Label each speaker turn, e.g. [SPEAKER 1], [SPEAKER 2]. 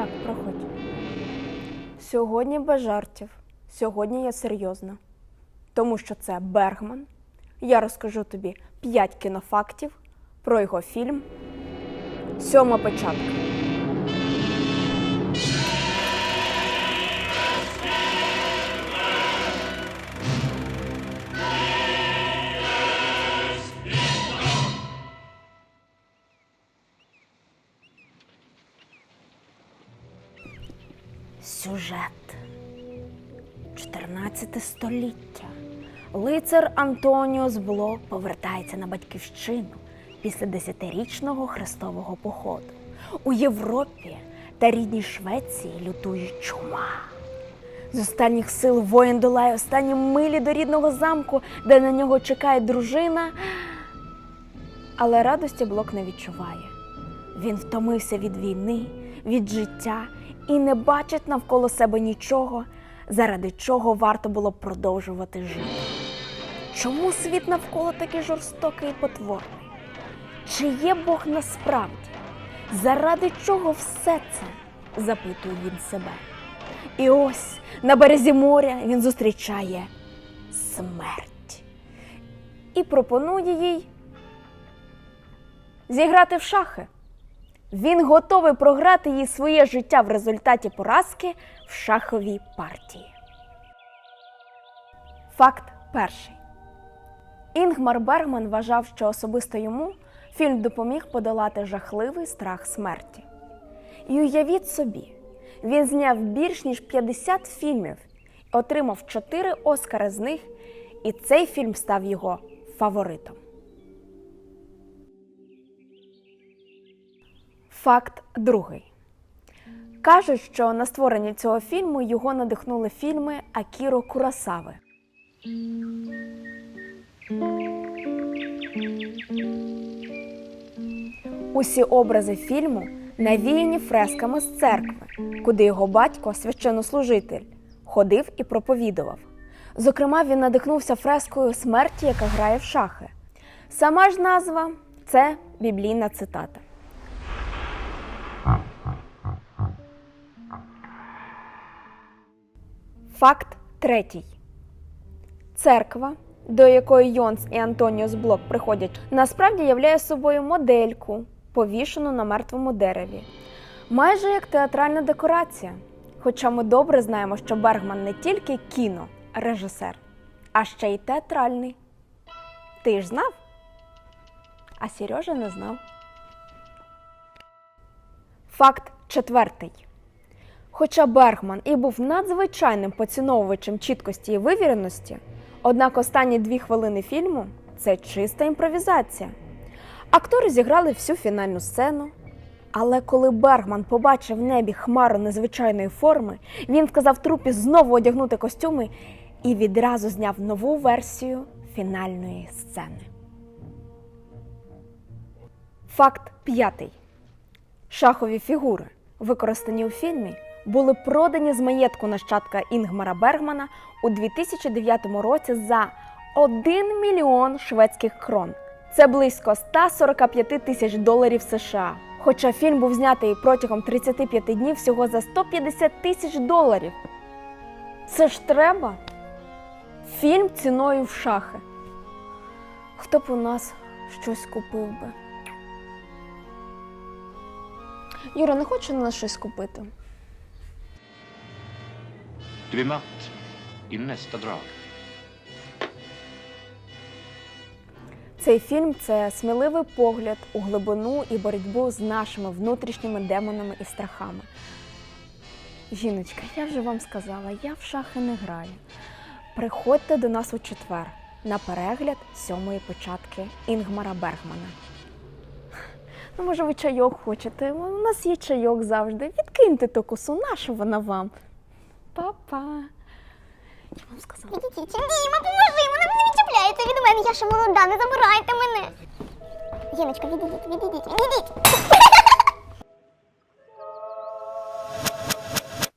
[SPEAKER 1] Так, проходь. Сьогодні без жартів. Сьогодні я серйозна. Тому що це Бергман. Я розкажу тобі 5 кінофактів про його фільм Сьома печатка. Сюжет 14 століття. Лицар Антоніо з Бло повертається на батьківщину після десятирічного хрестового походу. У Європі та рідній Швеції лютує чума. З останніх сил воїн долає останні милі до рідного замку, де на нього чекає дружина. Але радості Блок не відчуває. Він втомився від війни, від життя і не бачить навколо себе нічого, заради чого варто було продовжувати жити. Чому світ навколо такий жорстокий і потворний? Чи є Бог насправді? Заради чого все це? запитує він себе. І ось на березі моря він зустрічає смерть і пропонує їй зіграти в шахи. Він готовий програти їй своє життя в результаті поразки в шаховій партії. Факт перший. Інгмар Бергман вважав, що особисто йому фільм допоміг подолати жахливий страх смерті. І уявіть собі, він зняв більш ніж 50 фільмів, отримав 4 Оскари з них, і цей фільм став його фаворитом. Факт другий. Кажуть, що на створення цього фільму його надихнули фільми Акіро Курасави. Усі образи фільму навіяні фресками з церкви, куди його батько, священнослужитель, ходив і проповідував. Зокрема, він надихнувся фрескою смерті, яка грає в шахи. Сама ж назва це біблійна цитата. Факт третій. Церква, до якої Йонс і Антоніус Блок приходять, насправді являє собою модельку, повішену на мертвому дереві. Майже як театральна декорація. Хоча ми добре знаємо, що Бергман не тільки кіно, режисер, а ще й театральний. Ти ж знав? А Сережа не знав. Факт четвертий. Хоча Бергман і був надзвичайним поціновувачем чіткості і вивіреності, однак останні дві хвилини фільму це чиста імпровізація. Актори зіграли всю фінальну сцену. Але коли Бергман побачив в небі хмару незвичайної форми, він сказав трупі знову одягнути костюми і відразу зняв нову версію фінальної сцени. Факт п'ятий. Шахові фігури, використані у фільмі, були продані з маєтку нащадка Інгмара Бергмана у 2009 році за 1 мільйон шведських крон. Це близько 145 тисяч доларів США. Хоча фільм був знятий протягом 35 днів всього за 150 тисяч доларів. Це ж треба. Фільм ціною в шахи. Хто б у нас щось купив би? Юра, не хоче на нас щось купити?
[SPEAKER 2] Du är matt i nästa drag.
[SPEAKER 1] Цей фільм це сміливий погляд у глибину і боротьбу з нашими внутрішніми демонами і страхами. Жіночка, я вже вам сказала, я в шахи не граю. Приходьте до нас у четвер на перегляд сьомої початки Інгмара Бергмана. Ну, може, ви чайок хочете? У нас є чайок завжди. Відкиньте ту косу, нашу вона вам. Па-па. Я вам сказала.
[SPEAKER 3] Відійдіть. Діма, поможи, вона не відчіпляється від мене. Я ще молода, не забирайте мене. Єночка, відійдіть, відійдіть, відійдіть.